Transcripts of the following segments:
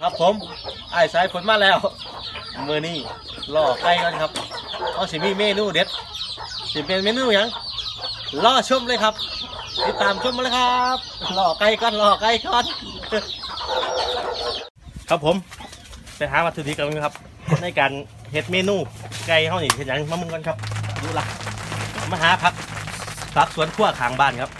ครับผมไอ้สายฝนมาแล้ว มือนี้ล่อไก่กันครับเอาสิมีเมนูเด็ด สิเป็นเมนูหยังล่อชมเลยครับ ติดตามชมมาเลยครับล่อไก่กันล่อไก่กันครับผมไปหาวัตถุดิบกันครับ ในการเฮ็ดเมนูไก่เฮานี่เฮ็ดหยังมามึงกันครับดูล่ะมาหาผักผักสวนครัวข้างบ้านครับ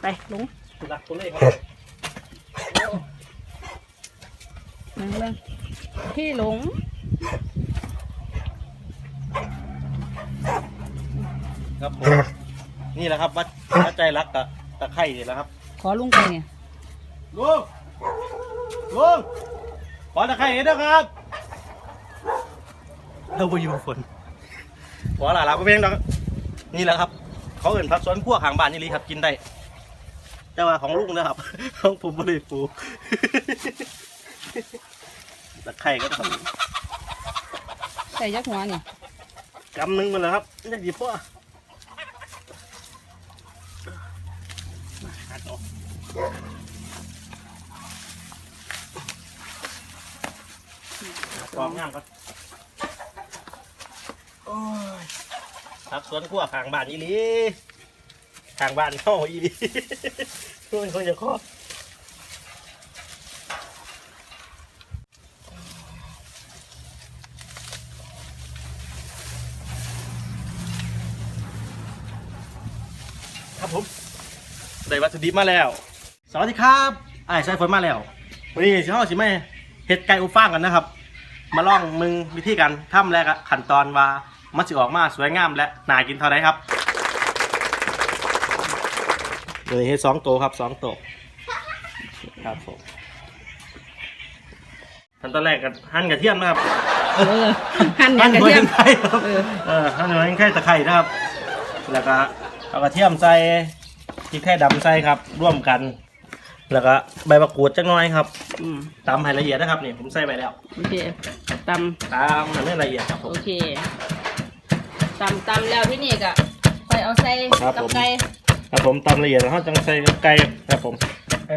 ไปลุงดูล่ะตัวเลขครับ นั่งเบิ่งพี่หลงครับผมนี่แหละครับวัดวัดใจรักกับตะไคร่นี่แหละครับขอลุงไปเนี่ยลุงลุงขอตะไคร่ด้วยครับเราไปอยู่ฝนขอหลาลาก็เพียงดอกนี่แหละครับ เขาเอื่นพักสวนพวกหางบ้านนี่ลีครับกินได้แต่ว่าของลุงนะครับของผมไม่ได้ปลูก ตะไคร่ก็ทใส่ยักหัวนี่ำกำหนึ่งมาแล้วครับนี่ดีพ่อมาหัดออกกองงามครับโอ้ยพักสวนขั้วข้างบ้านอีหลีข้างบ้านเข้าอีหลีโอ้ยเขาจะครอบ ครับผมได้วัตถุดิบมาแล้ว สวัสดีครับไอ้ายสายฝนมาแล้ววันนี้สิเฮาสิมาเฮ็ดไก่อบฟางกันนะครับ มาลองมึงวิธีการทำแล้วก็ขั้นตอนว่ามันสิออกมาสวยงามและน่ากินเท่าไรครับเดี๋ยวนี้เฮ็ดสองตัวครับสองตัวครับผมขั้นตอนแรกก็หั่นกระเทียมนะครับเออหั่นยังกระหัวเทียมหินไข่ครับเออเออหั่นหัวหินไข่ตะไคร่นะครับแล้วก็ เอากระเทียมใส่พริกไทยดำใส่ครับ ร่วมกัน แล้วก็ใบมะกรูดจักหน้อยครับอืมตำให้ละเอียดนะครับนี่ผมใส่ไปแล้วโอเคตตำให้มันละเอียดครับผำมโอเคตำตำแล้วที่นี่ก็ไปเอาใส่ครับกับผม ไก่ครับผมตำละเอียดแล้วเขาจังใส่กับไก่ครับผม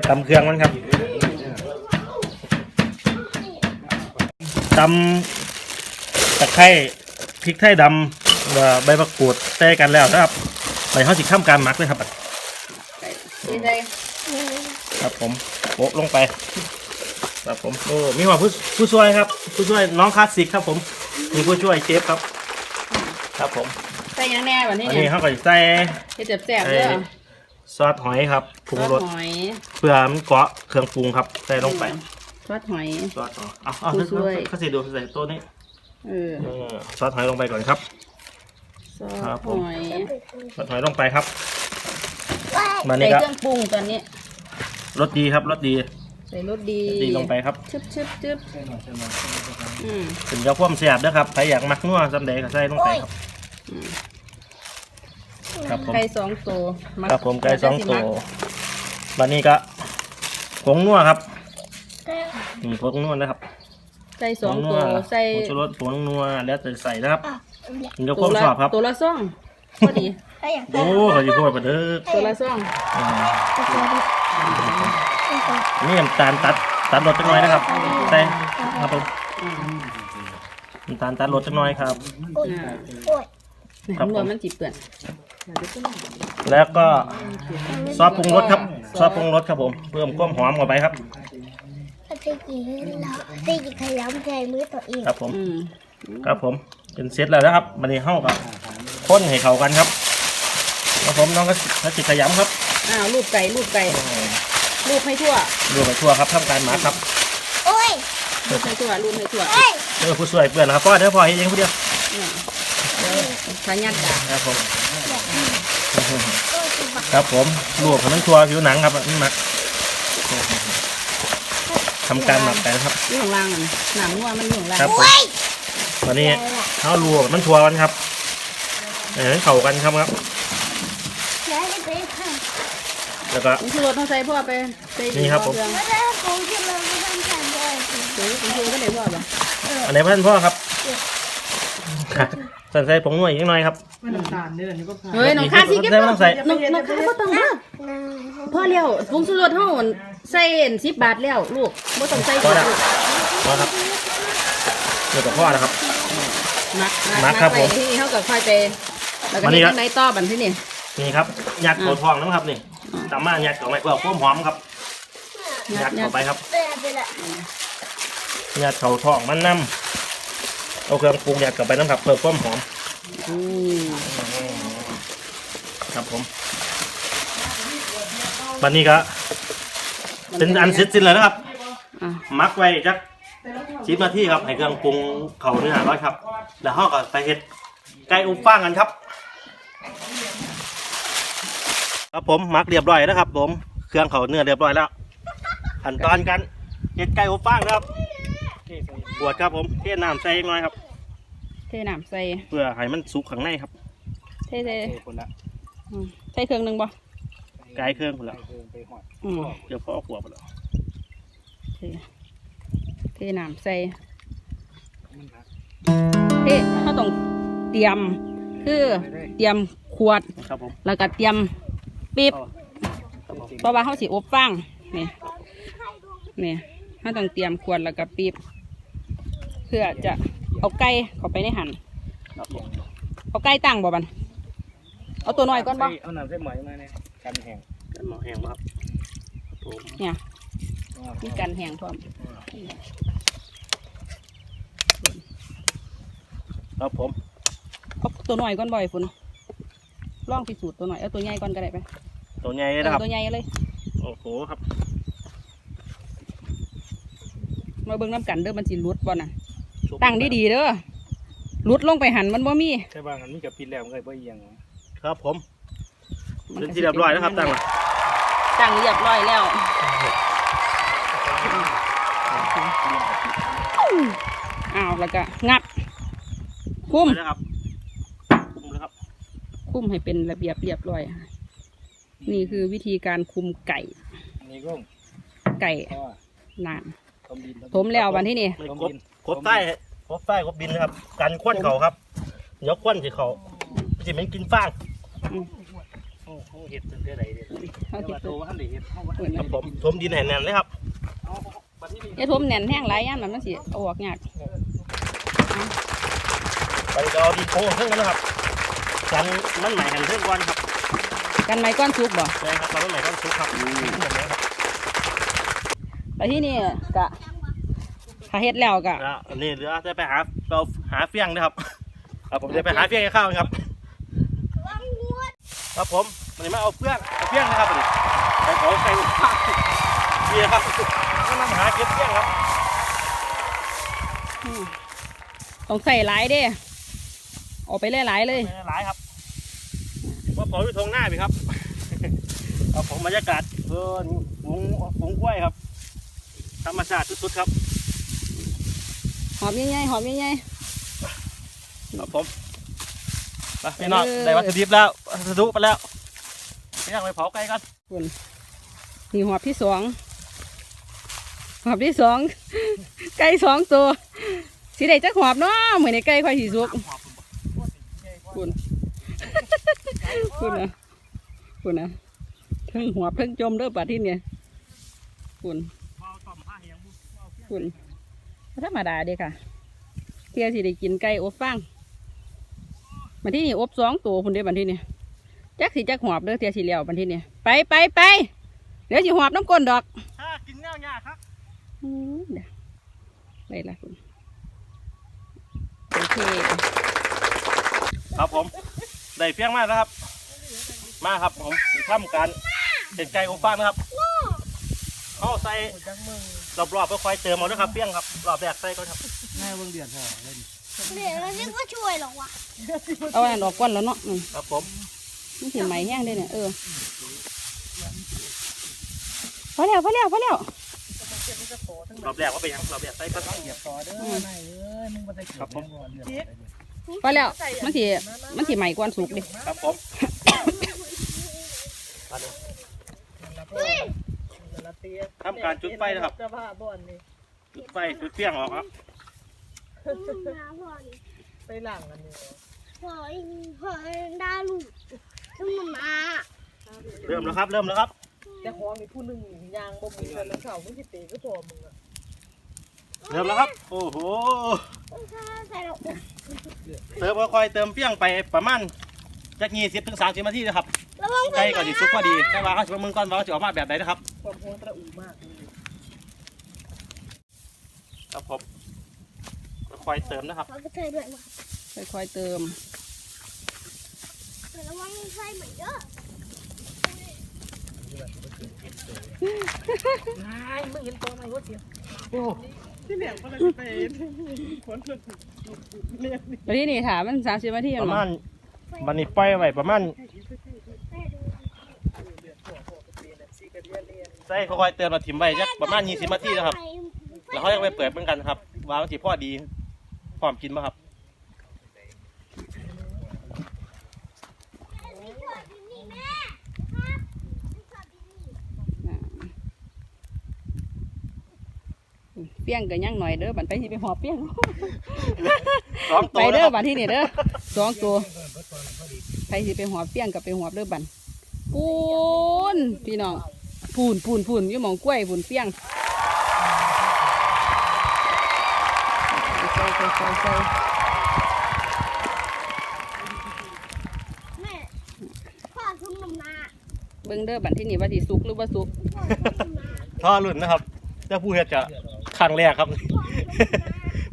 ตำเครื่องมันครับตำตะไคร้พริกไทยดำแล้วใบมะกรูดใส่กันแล้วนะครับ ไปเขาสิข้ามการหมักเลยครับไก่นี่ใส่ครับผมโปะลงไป ครับผมโอ้มีหัวผู้ผู้ช่วยครับ ผู้ช่วยน้องคลาสสิกครับ ผมมีผู้ช่วยเชฟครับ ครับผมใส่หยังแน่วันนี้อันเนี่นี้ยเขาก็จะใส่เฮ็ดแซ่บๆเด้อซอสหอยครับปรุงรสซอสหอยเพื่อมันเกาะเครื่องปรุงครับใส่ลงไปซอสหอย ซอสหอยเอาเอาผู้ช่วย เขาสิดูใส่ตัวนี้เออ เออซอสหอยลงไปก่อนครับ ซอครัสบผหม อยซอสหอยลงไปครับ มาใส่นี่ครับ เครื่องปรุงตอนนี้รสดีครับรสดีใส่รสดีรสดีลงไปครับชึบชึบชึบอืมถึงจะพ่วมเสียบนะครับใครอยากมักนัวจำเดก็ใส่ลงไปครับ อืมครับผม ไก่สองตัวกครับผมไก่สองตัวมักบันนี้ก็ผงนัวครับนี่ผงนัวนะครับไก่สองผนัตัวใส่ผงชูรสผงนัวแล้วจะใส่นะครับ มันจะคตัววามละชอบครับ ตัวละซ่องพอดีโอ้เขาจะพูดไปเด้อตัวละซ่องอืมนี่น้ำตาลตัดตัดรสจังน้อยนะครับใส่ครับผมอืมน้ำตาลตัดรสจังน้อยครับอ่าครับคำนผวณมมันจีเปื่อนแล้วก็ซอสปรุงรสครับซอสปรุงรสครับผม เพิ่มความหอมเข้าไปครับตีกี่เราตีกี่ขยำใจมือตัวเองครับผม อืมครับผม เป็นเซตแล้วนะครับบันนี้เข้ากับข้นให้เข้ากันครับครับผมน้องก็ถ้าจิตขยำครับอ้าวรูปไก่รูปไก่รูปให้ทั่วรวมไปทั่วครับทำการหมาครับโอ้ยรูปให้ทั่วรูปให้ทั่วเอ้ยเด้อผู้ช่วยเพื่อนนะครับพ่อเด้อพ่อเฮ็ดเองผู้เดียวอืมเดี๋ยวพยัดดาบครับผมโอ้ยสิบักครับผมลวกให้มันทั่วผิวหนังครับนี่หมักทำการหมักไปนะครับอยู่ข้างล่างอะหนังว่ามันอยู่ข้างล่างครับผมวันนี้ เอาลวกมันทั่วกันครับเออให้เข้ากันครับครับ แล้วจะไปค่ะแล้วก็ ผงชูรสต้องใส่พ่อไปใส่นี่ครับผมเคองแล้วถ้ากูที่เราไม่ทำกันด้วยสิใส่ผงชูรสก็ได้พ่อป่ะอันไหนพ่อพ่อครับใส่ใส่ผงนวดอีกหน่อยครับเฮ้ยน้องคาดสิได้ไม่ต้องใส่น้องน้องคาดก็ต้องมานาพ่อเลี้ยวผงชูรสเท่ามันใส่สิบบาทแล้วลูกบ่ต้องใส่พอเยแล้อะวลูกพอครับเดี๋ยวกับพ่อนะครับ มักมักครับไปผมที่นี่เท่ากับค่อยไปแล้วก็วันนี้นี่ครับข้างในต่อบันที่นี่นี่ครับยัดโถทองนะครับนี่ตามมายัดเข้าไปเพื่อความหอมครับยัดเข้าไปครับไปละไปละยัดเข้าทองมันน้ำเอาเครื่องปรุงยัดเข้าไปน้ำครับเพื่อความหอมอืมครับผมวันนี้ก็เป็นอันเสร็จสิ้นแล้วนะครับอะมักไว้จักสิบนาทีครับให้เครื่องปรุงเขาเนื้อร้อยครับ แล้วห่อก็ไปเห็ดไก่อบฟางกันครับ ครับผมมักเรียบร้อยแล้วครับ ผม เครื่องเขาเนื้อเรียบร้อยแล้วขั้นตอนกันเห็ดไก่อบฟางนะครับบวดครับผมเทน้ำใส่อีกหน่อยครับ เทน้ำใส่เพื่อให้มันสุกข้างในครับ เทเทคนละอืมใส่เครื่องหนึงบ่ไก่เครื่องคนละอืมเดี๋ยวพ่อขวบไปแล้วเทเทน้ำใส่ เทเขาต้องเตรียม คือเตรียมขวด ครับผมแล้วก็เตรียมปี๊บเพราะว่าเขาสิอบฟางนี่นี่เขาต้องเตรียมขวดแล้วก็ปี๊บเพื่อจะเอาไก่เข้าไปในหันครับผมเอาไก่ตั้งบ่บันเอาตัวน้อยก่อนบ่เอาน้ำใส่หมอยมาเนี่ยกันแห้งกันหมอแห้งบ่ครับครับผมเนี่ยมีกันแห้งพร้อม ครับผมเอาตัวน้อยก่อนบ่อยฝุ่นลองพิสูจน์ตัวน้อยเอาตัวใหญ่ก่อนก็ได้ไปตัวใหญ่เลยนะครับเอาตัวใหญ่เลย โอ้โหครับ มาเบิ่งน้ำกันเด้อมันสิหลุดบ่น่ะ ตั้งดีๆเด้อหลุดลงไปหันมันบ่มีใช่บ้างอันนี้กับปิดแล้วมันก็บ่เอียงวะครับผมเป็นที่เรียบร้อยแล้วครับตั้งมาตั้งเรียบร้อยแล้วอ้าวแล้วก็งัด คุ้มไปแล้วครับคุมแล้วครับ คุ้มให้เป็นระเบียบเรียบร้อย นี่คือวิธีการคุมไก่อันนี้ก็ไก่เพราะว่านานต้มดินถมแล้ววันที่นี่ไม่กบกบใต้กบใต้กบบินนะครับกันควันเขาครับเดี๋ยวควันสิเขาสิมันกินฟางอืมโอ้โหเห็ดเป็นเท่าไหร่เด็ดเขาแต่คิดว่าตัตัววว่าท่านได้เห็ดเข้ามาเหมือนครับผมถมดินแห่แน่นเลยครับเอาบัดนี้นี่อย่าทมแน่นแห้งหลายย่านมันมันสิเอาออกยาก ไปก็เอาดินโค้งเครื่องกันนะครับกันมันใหม่กันเครื่องก่อนครับกันไม้ก้อนซุกบ่ใช่ครับตอนนั้นใหม่ต้องซุกครับแบบนี้ครับแต่ที่นี่กะถ้าเฮ็ดแล้วกะแล้วอันนี้เดี๋ยวจะไปหาเราหาเฟี้ยงนะครับครับผมจะไปหาเฟี้ยงให้เข้าวครับครับผมวันนี้มาเอาเฟื่องเอาเฟี้ยงนะครับวันนี้ไปเขาใส่ผ้านี่นะครับก็นำหาเก็บเฟี้ยงครับอืมต้องใส่หลายเด้เออกไปหลายๆเลยไม่ได้หลายครับว่าเผาอยู่ทงหน้าไปครับเอาผมบรรยากาศเพื่อนฝูงฝูงกล้วยครับ ธรรมชาติสุดๆครับ หอมใหญ่ๆหอมใหญ่ครับผมไปพี่น้องเออได้วัตถุดิบแล้ววัสดุไปแล้วพี่น้องไปเผาไก่กันๆคุณนี่หอบที่สองหอบที่สองไก่สองตัวสิได้จักหอบเนาะเหมือนในไก่ค่อยสีสุก คุณคุณนะคุณนะเพิ่งหัวเพิ่งจมเด้อป่าที่เนี่ยคุณคุณบ่ธรรมดาเด้ค่ะเที่ยสิได้กินไก่อบฟางบันที่นี่อบสองตัวคุณเด้บันที่นี่จักสิจักหอบเด้อเที่ยสิเลี้ยวบันที่นี่ไปไปไปเดี๋ยวสิหอบน้ำก้นดอกถ้ากินเงี้ยยากครับอืมเดี๋ยวไปละคุณโอเค ครับผมได้เฟี้ยงมากแล้วครับ มาครับผมทำการเป็นไก่อบฟางนะครับเอาใส่รอบๆไปคอยเติมเอาด้วยครับเฟี้ยงครับรอบแรกใส่ก่อนครับแม่เบิ่งเดือนเท่าไหร่เลยเดี๋ยวเราจะก็ช่วยหรอกวะเอาอันนั้นออกก่อนแล้วเนาะอืมครับผมมันสิไหมแห้งได้เนี่ยเออพอแล้วพอแล้วพอแล้วรอบแรกว่าไปยังรอบแรกใส่ก่อนเหยียบต่อเด้อนายเอ้ยมึงบ่ได้เก็บครับผม เดือนอะไรเนี่ยพอแล้วมันสิมันสิไหมกวนสุกดิครับผมทำการจุดไฟนะครับจะพาบอลนี่จุดไฟจุดเฟี้ยงออกครับมาพ่อนี่ไปหลังอันนี้พ่ออินพ่อดาลูกขึ้นมามาเริ่มแล้วครับ เริ่มแล้วครับแกแต่ของนี่ผู้หนึงยางบ่มีแต่ละเขามึงสิเตะก็พอมึงอะ เริ่มแล้วครับ โอ้โห ใส่เราเติมค่อยๆเติมเปรี้ยงไปประมาณจากยี่สิบถึงสามสิบนาทีนะครับระวังไก่ก่อนสิซุกพอดีแต่ว่าเขาสิมามึงก่อนว่าเขาจะออกมาแบบไหนนะครับ ความโหดระอูมากเลยครับผมค่อยๆเติมนะครับเขาก็เทยด้วยว่ะค่อยๆเติมระวังไฟเหมือนเยอะนายมึงเห็นตัวไหมว่าเสียโอ้ ที่เหลียงก็เลยไปคนเรียนนี่วันนี้นี่ถามมันสามสิบนาทีประมั้มาณบันนี้ปล่อยไว้ประมาณแม่ดูเรียนพ่อพ่อก็เรียนซีก็เรียนเรียนใส่ค่อยๆเติมมาถิ่มไว้จักประมาณยี่สิบนาทีนะครับ แล้วเขาจะไปเปิดเหมือนกันครับว่ามันสิพอดีพร้อมกินไหมครับ ปี้ยงกันยังหน่อยเด้อบันไปที่ไปหอบเปี้ยงสองตัไปวเด้นะอครับบันที่นี่เด้อสองตัวไปสิไปหอบเปี้ยงกับไปหอบเด้อบันปูนพี่น้องปูนปูนปูนอยู่หมองกล้วยปูนเปี้ยงใส่ใส่ใส่ใส่แม่พ่อทุ่มน้ำหน้าเบิ่งเด้อบันที่นี่ว่าสิสุกหรือว่าสุกพ่อทุ่มน้ำหน้าท่อรุ่นนะครับเจ้าผู้เฮ็ดจะ ครั้งแรกครับ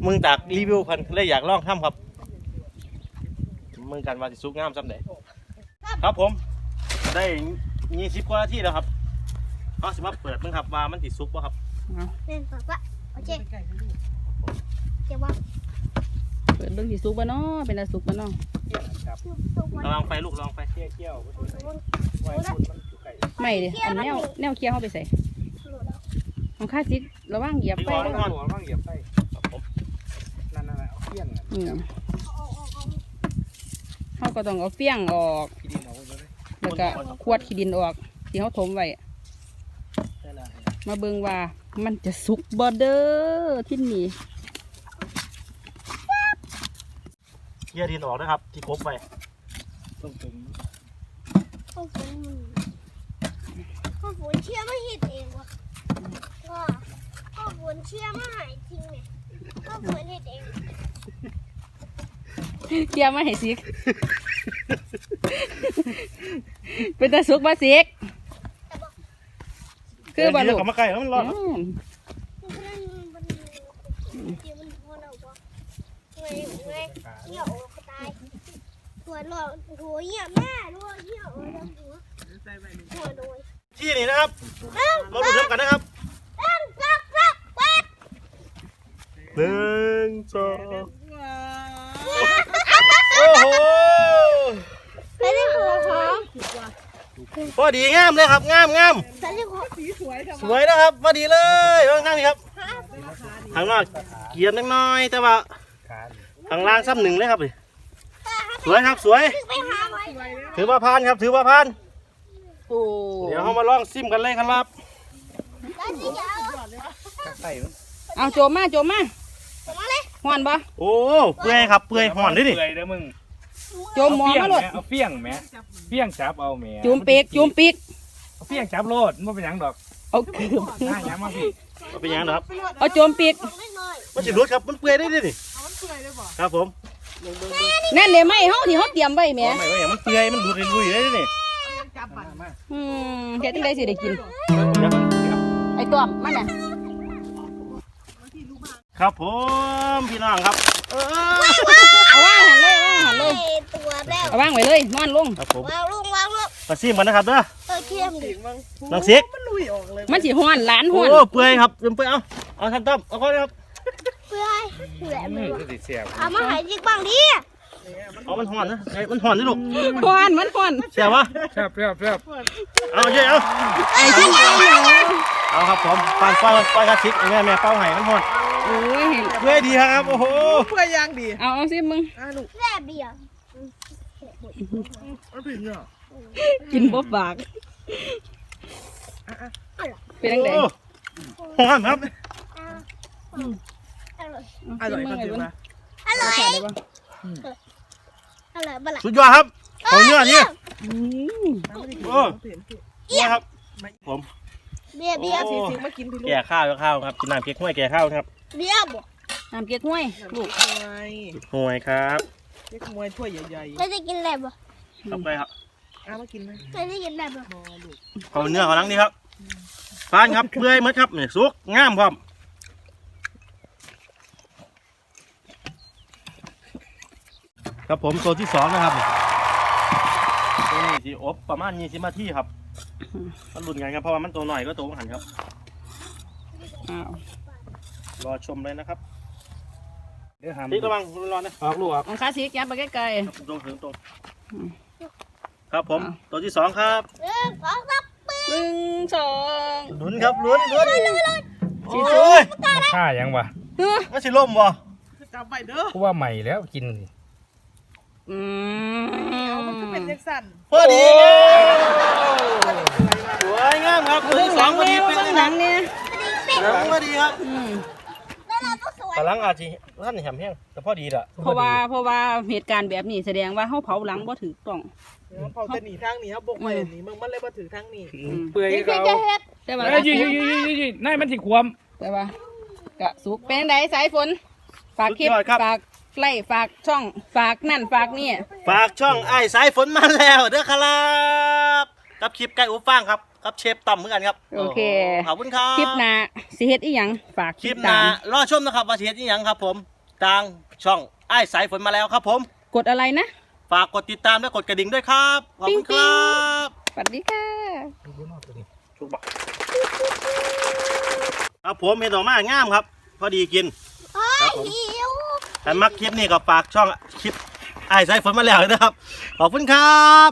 มึงจากรีวิวเพันเลยอยากลองทำครับ มึงกันว่าสิซุกงามซ้ำไหนครับผม ได้ยี่สิบกว่านาทีแล้วครับเขาสิมาเปิดมึงครับว่ามันติซุกป่ะครับเอาเล่นก่อนว่าโอเคใกล้ๆลูกเก็บว่าเปิดเบิ่งสิสุกบ่เนาะเป็นตาสุกบ่เนาะตัววันระวังไฟลูกระวังไฟเกี่ยวเกี่ยวตัววันไว้คนมันอยู่ไก่ไม่เด้อันแนวแนวเคี้ยวเข้าไปใส่ ของข้าซิกระวังเหยียบไปหัเด้อวบ้างเหยียบไปครับผมนั่นนั่นเอาเกี่ยงอืมเขาก็ต้องเอาเฟี้ยงออกพี่ดินเอาไว้เลยแล้วก็ขวดขี้ดินออก ที่เขาถมไว้ใช่ละมาเบิ่งว่ามันจะสุกบ่เด้อที่นี่เคลียร์ดินออกนะครับ ที่ครบไปต้องถึงพ่อฝนมึงพ่อฝนเชื่อไม่เห็นเองว่ะพ่อพ่อฝ นเชื่อไม่หายจริงเนี่ยพ่อฝนเห็นเองเคี้ยวมาให้ซิก เป็นตาสุกบ่ซิก คือบ่เดี๋ลูยวกกลับมาใกล้แล้วมันร้อนอืมมันมันเดี๋ยวมันพอเราปะเงยเงยเหี่ยวออกตายหัวหลอหัวเหี่ยวแม่ด้วยเหี่ยวออกหัวใส่ไปลูกหัวโดยที่นี่นะครับตั้งเราดูเริ่มกันนะครับ ตั้งตั้งตั้งวัด หนึ่งสองว้าโอ้โหใส่ได้หัวหอมพอดีงามเลยครับงามงามใส่ได้หัวสีสวยทำสวยนะครับพอดีเลยว่างามนี่ครับข้างนอกเกียร์น้อยๆแต่ว่าขาข้างล่างซ้ำหนึ่งเลยครับนี่สวยครับสวยไปหาไว้สวยแล้วถือว่าพานครับ ถือว่าพานโอ้เดี๋ยวเรามาลองซิมกันเลยครับแล้วที่จะเอาข้างใต้มันเอาโจมมาโจมมาออกมาเลย ฮ้อนบ่โอ้เปื่อยครับเปื่อยห่อนด้วยดิเปื่อยเด้อมึงโจมหมอมาโลดเอาเฟี้ยงแม่เฟี้ยงจับเอาแม่จุ่มปีกจุ่มปีกเอาเฟี้ยงจับโลดมันเป็นหยังดอกเอาเกือบหน้าหยังมาพี่เอาเป็นยังไงนะครับเอาโจมปีกลงเล็กน้อยมันสิรุดครับมันเปื่อยได้ดิเอามันสวยเลยบ่ครับผมนั่นเดี๋ยวไม่เฮาที่เฮาเตรียมไว้แหมไม่ว่าอย่างมันเปื่อยมันดูดลุยๆได้ดินี่ยังจับบัตรมาอืมเฮ็ดจังได๋สิได้กินเดี๋ยวเดี๋ยวไอ้ต้อมมันน่ะ ครับผมพี่น้องครับ เออเอาวางหันเลยเอาวางหันเลยตัวแล้วเอาวางไว้เลยนอนลงครับผมวางลงวางลงมาซิมกันนะครับเด้อเออเทียมดิน้องซิกมันลุยออกเลยมันสิฮ้อนหลานโอ้ฮ้อนเปื่อยครับเปื่อยเอาเอาท่านต้อมเอาเข้าเลยครับเพื่อให้เพื่ออืมืมอคือสิเสียบเอามาหายจิกบ้างดิ เอามันห่อนนะไอ้มันห่อนนี่ลูกฮ้อนมันฮ้อนเสียวะแซ่บแซ่บแซ่บเอาเยอะเอาไอ้ที่ไหนเนาะเอาครับผมปานไฟไฟกระชิกแม่แม่เป้าไห้มันห่อนโอ้ยเปื่อยดีครับโอ้โหเพื่อยางดีเอาเอาสิมึงอะลูกแซ่บดีอะมันถึงเนาะกินบ่ปากเป็นจังได๋โอ้ห่อนครับอร่อยอร่อยก็ถือว่าอร่อยขาดได้บ่ อร่อยบ้าละสุดยอดครับของเนื้อนี่อืมโอ้เปลี่ยนเนี่ยครับ ผมเบียร์เบียร์โอ้สิมากินพี่ลูกแก่ข้าวแก่ข้าวครับกินน้ำเก๊กห้วยแก่ข้าวครับเบียร์บ่น้ำเก๊กห้วยลูกมวยห้วยครับเรียกมวยถ้วยใหญ่ไม่ได้กินอะไรบ่เข้าไปครับเอามากินไหมไม่ได้กินอะไรบ่บอเอาเนื้อเขาหลังนี่ครับฟานครับเปื่อยหมดครับนี่สุกงามครับ ครับผมตัวที่สองนะครับตัวนี้สีอบประมาณยี่สิบนาทีครับมันหลุนกันครับเพราะว่ามันตัวหน่อยก็ตัวหันครับ อ้าวรอชมเลยนะครับเดี๋ยวหามพี่ระวังร้อนๆนะออกลูกออกอังคาสีแกะไปใกล้ครับตรงถึงตรงครับผมตัวที่สองครับเออขอสักปีๆหนึ่งสองลุ้นครับลุ้นลุ้นสีโอ้สุกยมันค่ายังวะเฮ้อมันสิล่มบ่จับไปเด้อกูว่าใหม่แล้วกินสิ อืเอามันก็เป็นมเจ็กสันพอดีสวยงามครับตัวที่สองพอดีเป็นเบื้องหลังเนี่ยหลังพอดีครับอืมแล้วเราก็สวยแต่หลังอาจจะท่านแหมแห้งแต่พอดีละเพราะว่าเพราะว่าเหตุการณ์แบบนี้แสดงว่าเขาเผาหลังบ่ถูกต้องเขาจะหนีทางนี้เขาบกไปหนีมึงมันเลยมาถือทางนี้เปื่อยนี่คืก็อเอาจะเฮ็ดแต่ว่าเอ้ยยืดยืดยืดยืดยืดนายมันสิควมแต่ว่ากะสุกเป็นไดสายฝนฝากคลิปฝาก ไล่ฝากช่องฝากนั่นฝากนี่ฝากช่องไอ้สายฝนมาแล้วเด้อครับกับคลิปไก่อุฟางครับกับเชฟต่อมเหมือนกันครับโอเคขอบคุณครับคลิปหน้าสิเฮ็ดอีหยังฝากคลิปหตาน้ามรอชมนะครับว่าสิเฮ็ดอีหยังครับ ผมทางช่องไอ้สายฝนมาแล้วครับ ผม กดอะไรนะฝากกดติดตามและกดกระดิ่งด้วยครับขอบคุณคปิ๊รังบสวัสดีค่ะถูกปะครับผมเห็นดอกไม้งามครับ พอดีกินโอ้ครับยผมหิว แต่มักคลิปนี้ก็ฝากช่องคลิปไอ้สายฝนมาแล้วนะครับ ขอบคุณครับ